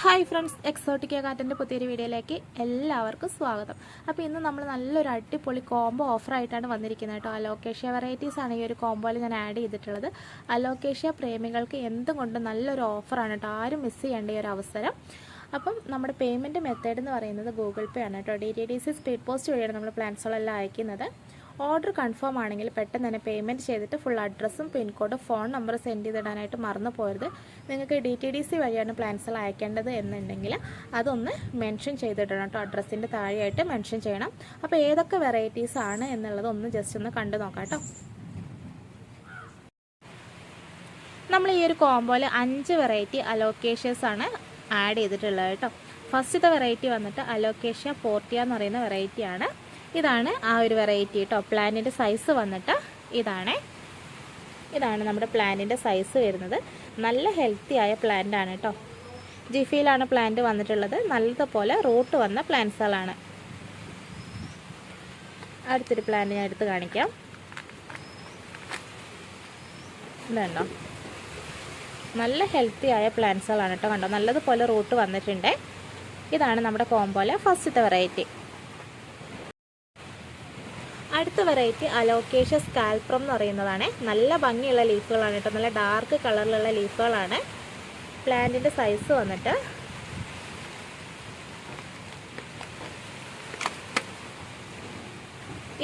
Hi friends exotic കാറ്റന്റെ പുതിയൊരു വീഡിയോയിലേക്ക് എല്ലാവർക്കും സ്വാഗതം. അപ്പോൾ ഇന്ന് നമ്മൾ നല്ലൊരു അടിപൊളി കോംബോ ഓഫറായിട്ടാണ് വന്നിരിക്കുന്നത് കേട്ടോ. അലോക്കേഷ്യ വെറൈറ്റീസ് ആണ് ഈ ഒരു കോംബോയിൽ ഞാൻ ആഡ് ചെയ്തിട്ടുള്ളത്. അലോക്കേഷ്യ പ്രേമികൾക്ക് എന്തും കൊണ്ടും നല്ലൊരു ഓഫറാണ് കേട്ടോ. ആരും മിസ് ചെയ്യേണ്ട ഈ ഒരു അവസരം. അപ്പം നമ്മുടെ പേയ്മെന്റ് മെത്തേഡ് എന്ന് പറയുന്നത് ഗൂഗിൾ പേ ആണ് കേട്ടോ. D T D C speed post വഴിയാണ് നമ്മൾ പ്ലാൻസുകളെല്ലാം അയക്കുന്നത്. ഓർഡർ കൺഫേം ആണെങ്കിൽ പെട്ടെന്ന് തന്നെ പേയ്മെന്റ് ചെയ്തിട്ട് ഫുൾ അഡ്രസ്സും പിൻകോഡും ഫോൺ നമ്പർ സെൻഡ് ചെയ്തിടാനായിട്ട് മറന്നു പോയത് നിങ്ങൾക്ക് ഡി ടി ഡി സി വഴിയാണ് പ്ലാൻസുകൾ അയക്കേണ്ടത് എന്നുണ്ടെങ്കിൽ അതൊന്ന് മെൻഷൻ ചെയ്തിടണം കേട്ടോ. അഡ്രസ്സിന്റെ താഴെയായിട്ട് മെൻഷൻ ചെയ്യണം. അപ്പോൾ ഏതൊക്കെ വെറൈറ്റീസ് ആണ് എന്നുള്ളത് ഒന്ന് ജസ്റ്റ് ഒന്ന് കണ്ടു നോക്കാം കേട്ടോ. നമ്മൾ ഈ ഒരു കോംബോയിൽ അഞ്ച് വെറൈറ്റി അലോക്കേഷ്യസ് ആണ് ആഡ് ചെയ്തിട്ടുള്ളത് കേട്ടോ. ഫസ്റ്റത്തെ വെറൈറ്റി വന്നിട്ട് അലോക്കേഷ്യ പോർട്ടിയ എന്ന് പറയുന്ന വെറൈറ്റിയാണ് ഇതാണ് ആ ഒരു വെറൈറ്റി കേട്ടോ പ്ലാന്റിന്റെ സൈസ് വന്നിട്ട് ഇതാണ്. ഇതാണ് നമ്മുടെ പ്ലാന്റിന്റെ സൈസ് വരുന്നത്. നല്ല ഹെൽത്തി ആയ പ്ലാന്റ് ആണ് കേട്ടോ ജിഫിയിലാണ് പ്ലാന്റ് വന്നിട്ടുള്ളത്. നല്ലതുപോലെ റൂട്ട് വന്ന പ്ലാന്റ്സുകളാണ് അടുത്തൊരു പ്ലാന്റ് ഞാൻ എടുത്ത് കാണിക്കാം. ഇതുണ്ടോ നല്ല ഹെൽത്തി ആയ പ്ലാന്റ്സുകളാണ് കേട്ടോ കണ്ടോ? നല്ലതുപോലെ റൂട്ട് വന്നിട്ടുണ്ട്. ഇതാണ് നമ്മുടെ കോംബോയിലെ ഫസ്റ്റത്തെ വെറൈറ്റി അടുത്ത വെറൈറ്റി അലോക്കേഷ്യ സ്കാൽപ്രം എന്ന് പറയുന്നതാണ്. നല്ല ഭംഗിയുള്ള ലീഫുകളാണ് കേട്ടോ. നല്ല ഡാർക്ക് കളറിലുള്ള ലീഫുകളാണ് പ്ലാന്റിന്റെ സൈസ് വന്നിട്ട്.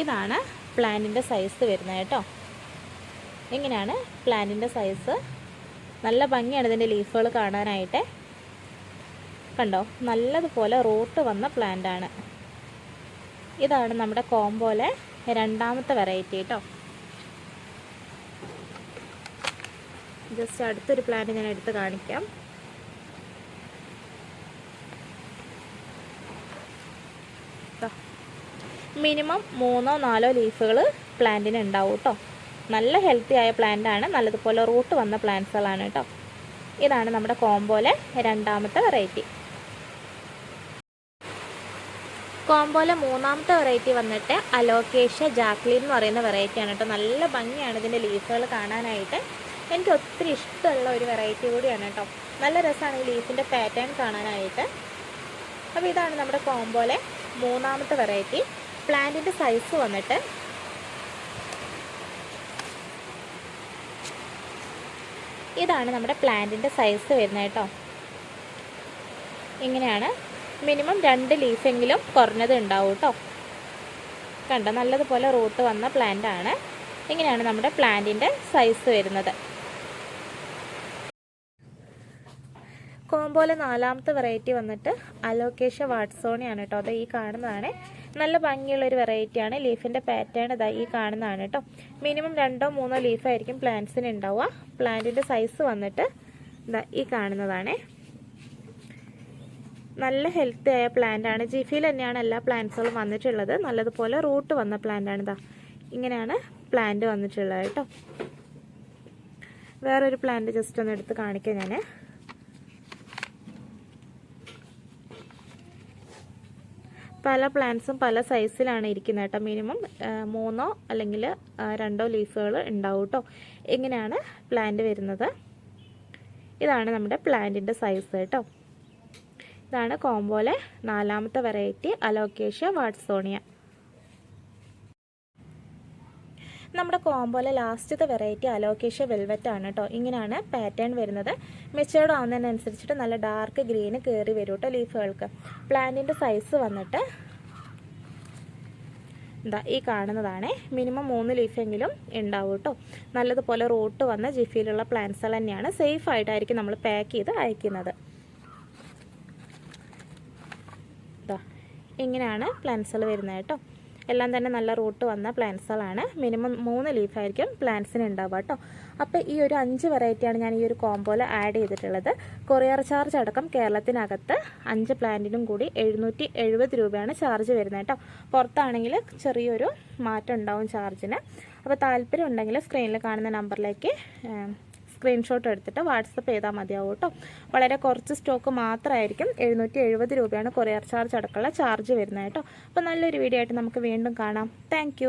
ഇതാണ് പ്ലാന്റിന്റെ സൈസ് വരുന്നത് കേട്ടോ. എങ്ങനെയാണ് പ്ലാന്റിന്റെ സൈസ് നല്ല ഭംഗിയാണ് ഇതിന്റെ ലീഫുകൾ കാണാനായിട്ട്. കണ്ടോ? നല്ലതുപോലെ റൂട്ട് വന്ന പ്ലാന്റ് ആണ്. ഇതാണ് നമ്മുടെ കോംബോലെ രണ്ടാമത്തെ വെറൈറ്റി കേട്ടോ ജസ്റ്റ് അടുത്തൊരു പ്ലാന്റ് ഞാൻ എടുത്ത് കാണിക്കാം. മിനിമം മൂന്നോ നാലോ ലീഫുകൾ പ്ലാന്റിന് ഉണ്ടാവും കേട്ടോ നല്ല ഹെൽത്തി ആയ പ്ലാന്റ് ആണ്. നല്ലതുപോലെ റൂട്ട് വന്ന പ്ലാന്റ്സുകളാണ് കേട്ടോ ഇതാണ് നമ്മുടെ കോംബോയിലെ രണ്ടാമത്തെ വെറൈറ്റി കോംബോയിലെ മൂന്നാമത്തെ വെറൈറ്റി വന്നിട്ട് അലോക്കേഷ്യ ജാക്ലിൻ എന്ന് പറയുന്ന വെറൈറ്റിയാണ് കേട്ടോ. നല്ല ഭംഗിയാണ് ഇതിന്റെ ലീഫുകൾ കാണാനായിട്ട്. എനിക്ക് ഒത്തിരി ഇഷ്ടമുള്ള ഒരു വെറൈറ്റി കൂടിയാണ് കേട്ടോ. നല്ല രസമാണ് ഈ ലീഫിന്റെ പാറ്റേൺ കാണാനായിട്ട്. അപ്പോൾ ഇതാണ് നമ്മുടെ കോംബോയിലെ മൂന്നാമത്തെ വെറൈറ്റി പ്ലാന്റിന്റെ സൈസ് വന്നിട്ട് ഇതാണ് നമ്മുടെ പ്ലാന്റിന്റെ സൈസ് വരുന്നത് കേട്ടോ. ഇങ്ങനെയാണ് മിനിമം രണ്ട് ലീഫെങ്കിലും കുറഞ്ഞത് ഉണ്ടാവും കേട്ടോ കണ്ട? നല്ലതുപോലെ റൂട്ട് വന്ന പ്ലാന്റ് ആണ്. ഇങ്ങനെയാണ് നമ്മുടെ പ്ലാന്റിന്റെ സൈസ് വരുന്നത്. കോമ്പോലെ നാലാമത്തെ വെറൈറ്റി വന്നിട്ട് അലോക്കേഷ വാട്സോണിയാണ് കേട്ടോ അത് ഈ കാണുന്നതാണ്. നല്ല ഭംഗിയുള്ള ഒരു വെറൈറ്റിയാണ് ലീഫിന്റെ പാറ്റേൺ ഇതാ ഈ കാണുന്നതാണ് കേട്ടോ മിനിമം രണ്ടോ മൂന്നോ ലീഫായിരിക്കും പ്ലാന്റ്സിന് ഉണ്ടാവുക. പ്ലാന്റിന്റെ സൈസ് വന്നിട്ട് ഇതാ ഈ കാണുന്നതാണ്. നല്ല ഹെൽത്തി ആയ പ്ലാന്റ് ആണ്. ജിഫിയിൽ തന്നെയാണ് എല്ലാ പ്ലാന്റ്സുകളും വന്നിട്ടുള്ളത്. നല്ലതുപോലെ റൂട്ട് വന്ന പ്ലാന്റ് ആണ് ഇതാ. ഇങ്ങനെയാണ് പ്ലാന്റ് വന്നിട്ടുള്ളത് കേട്ടോ. വേറൊരു പ്ലാന്റ് ജസ്റ്റ് ഒന്ന് എടുത്ത് കാണിക്കാം ഞാൻ പല പ്ലാന്റ്സും പല സൈസിലാണ് ഇരിക്കുന്നത് കേട്ടോ. മിനിമം മൂന്നോ അല്ലെങ്കിൽ രണ്ടോ ലീഫുകൾ ഉണ്ടാവും കേട്ടോ. എങ്ങനെയാണ് പ്ലാന്റ് വരുന്നത്. ഇതാണ് നമ്മുടെ പ്ലാന്റിന്റെ സൈസ് കേട്ടോ. ഇതാണ് കോംബോയിലെ നാലാമത്തെ വെറൈറ്റി അലോക്കേഷ്യ വാട്സോണിയ. നമ്മുടെ കോംബോയിലെ ലാസ്റ്റത്തെ വെറൈറ്റി അലോക്കേഷ്യ വെൽവെറ്റ് ആണ് കേട്ടോ ഇങ്ങനെയാണ് പാറ്റേൺ വരുന്നത്. മെച്ചേർഡ് ആവുന്നതിനനുസരിച്ചിട്ട് നല്ല ഡാർക്ക് ഗ്രീന് കയറി വരും കേട്ടോ ലീഫുകൾക്ക് പ്ലാന്റിന്റെ സൈസ് വന്നിട്ട് എന്താ ഈ കാണുന്നതാണ്. മിനിമം മൂന്ന് ലീഫെങ്കിലും ഉണ്ടാവും കേട്ടോ നല്ലതുപോലെ റൂട്ട് വന്ന ജിഫിയിലുള്ള പ്ലാന്റ്സുകൾ തന്നെയാണ് സേഫ് ആയിട്ടായിരിക്കും നമ്മൾ പാക്ക് ചെയ്ത് അയക്കുന്നത്. ഇതാ ഇങ്ങനെയാണ് പ്ലാന്റ്സുകൾ വരുന്നത് കേട്ടോ. എല്ലാം തന്നെ നല്ല റൂട്ട് വന്ന പ്ലാന്റ്സുകളാണ് മിനിമം മൂന്ന് ലീഫായിരിക്കും പ്ലാന്റ്സിന് ഉണ്ടാവുക കേട്ടോ. അപ്പോൾ ഈ ഒരു അഞ്ച് വെറൈറ്റിയാണ് ഞാൻ ഈ ഒരു കോംബോയിൽ ആഡ് ചെയ്തിട്ടുള്ളത്. കൊറിയർ ചാർജ് അടക്കം കേരളത്തിനകത്ത് അഞ്ച് പ്ലാന്റിനും കൂടി എഴുന്നൂറ്റി എഴുപത് രൂപയാണ് ചാർജ് വരുന്നത് കേട്ടോ. പുറത്താണെങ്കിൽ ചെറിയൊരു മാറ്റം ഉണ്ടാവും ചാർജിന് അപ്പോൾ താല്പര്യം ഉണ്ടെങ്കിൽ സ്ക്രീനിൽ കാണുന്ന നമ്പറിലേക്ക് സ്ക്രീൻഷോട്ട് എടുത്തിട്ട് വാട്സപ്പ് ചെയ്താൽ മതിയാവും കേട്ടോ വളരെ കുറച്ച് സ്റ്റോക്ക് മാത്രമായിരിക്കും എഴുന്നൂറ്റി എഴുപത് രൂപയാണ് കൊറിയർ ചാർജ് അടക്കമുള്ള ചാർജ് വരുന്നത് കേട്ടോ. അപ്പോൾ നല്ലൊരു വീഡിയോ ആയിട്ട് നമുക്ക് വീണ്ടും കാണാം. താങ്ക്